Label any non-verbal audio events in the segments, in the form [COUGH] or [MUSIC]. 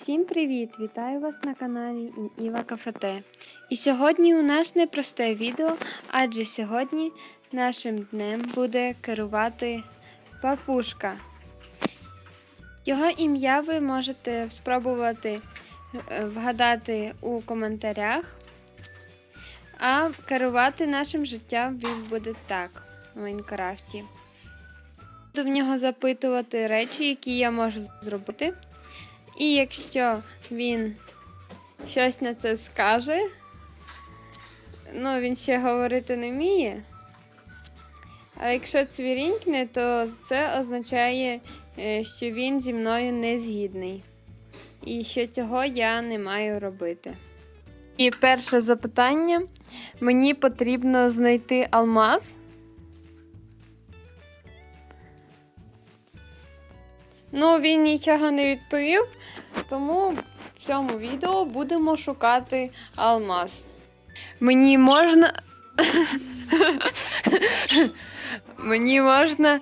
Всім привіт! Вітаю вас на каналі Іва Кафете. І сьогодні у нас непросте відео, адже сьогодні нашим днем буде керувати папушка. Його ім'я ви можете спробувати е, вгадати у коментарях, а керувати нашим життям він буде так у Майнкрафті. Буду в нього запитувати речі, які я можу зробити. І якщо він щось на це скаже, ну він ще говорити не вміє. А якщо цвірінькне, то це означає, е, що він зі мною не згідний. І що цього я не маю робити. І перше запитання: мені потрібно знайти алмаз. Ну, він нічого не відповів, тому в цьому відео будемо шукати алмаз. Мені можна. [LAUGHS] Мені можна.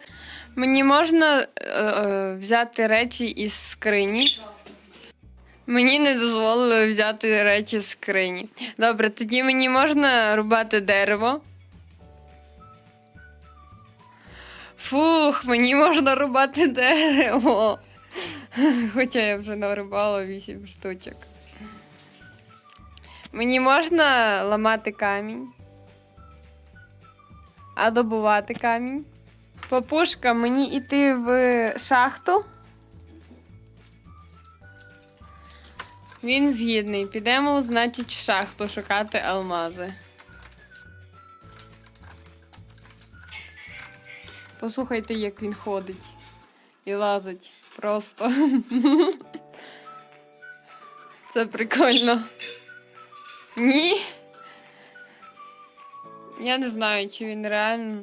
Мені можна е, е, взяти речі із скрині. Мені не дозволили взяти речі з скрині. Добре, тоді мені можна рубати дерево. Фух, мені можна рубати дерево. Хоча я вже нарубала 8 штучок. Мені можна ламати камінь. А добувати камінь. Папушка, мені йти в шахту. Він згідний. Підемо, значить, в шахту шукати алмази. Послухайте, як він ходить і лазить просто. Це прикольно. Ні. Я не знаю, чи він реально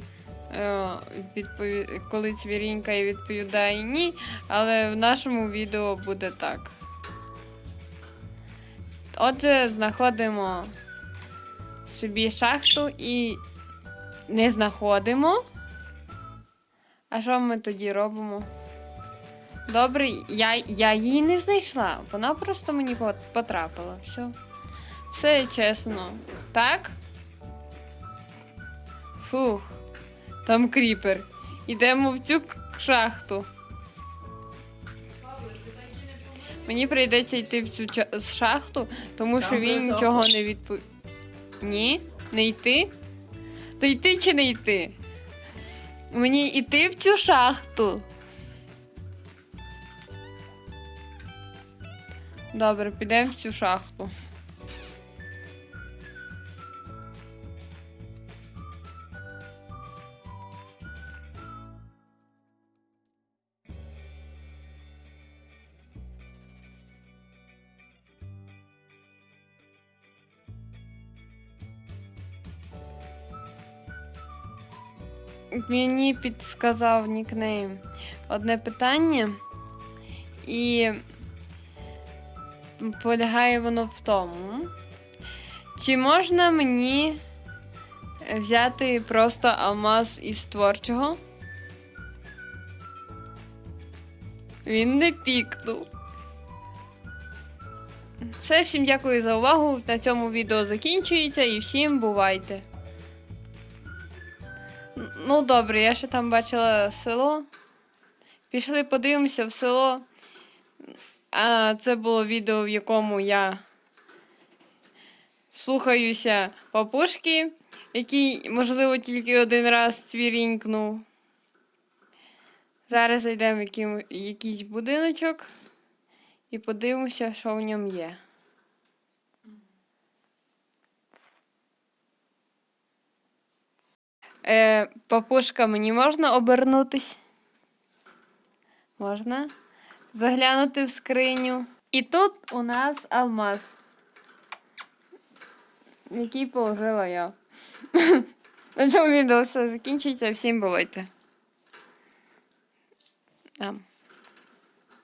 е, відпові... коли цвірінькає відповідає ні, але в нашому відео буде так. Отже, знаходимо собі шахту і не знаходимо. А що ми тоді робимо? Добре, я, я її не знайшла. Вона просто мені потрапила. Все. Все чесно. Так? Фух. Там кріпер. Ідемо в цю шахту. Мені прийдеться йти в цю шахту, тому що він нічого не відповів. Ні? Не йти? То йти чи не йти? Мені йти в цю шахту. Добре, підемо в цю шахту. Мені підсказав нікнейм одне питання, і полягає воно в тому, чи можна мені взяти просто алмаз із творчого? Він не пікнув. Все, всім дякую за увагу. На цьому відео закінчується і всім бувайте. Ну, добре, я ще там бачила село. Пішли подивимося в село. А це було відео, в якому я слухаюся папушки, який, можливо, тільки один раз цвірінькнув. Зараз зайдемо в якийсь будиночок і подивимося, що в ньому є. Е, папушка, мені можна обернутись? Можна заглянути в скриню. І тут у нас алмаз, який положила я. На цьому відео все закінчується. Всім бувайте.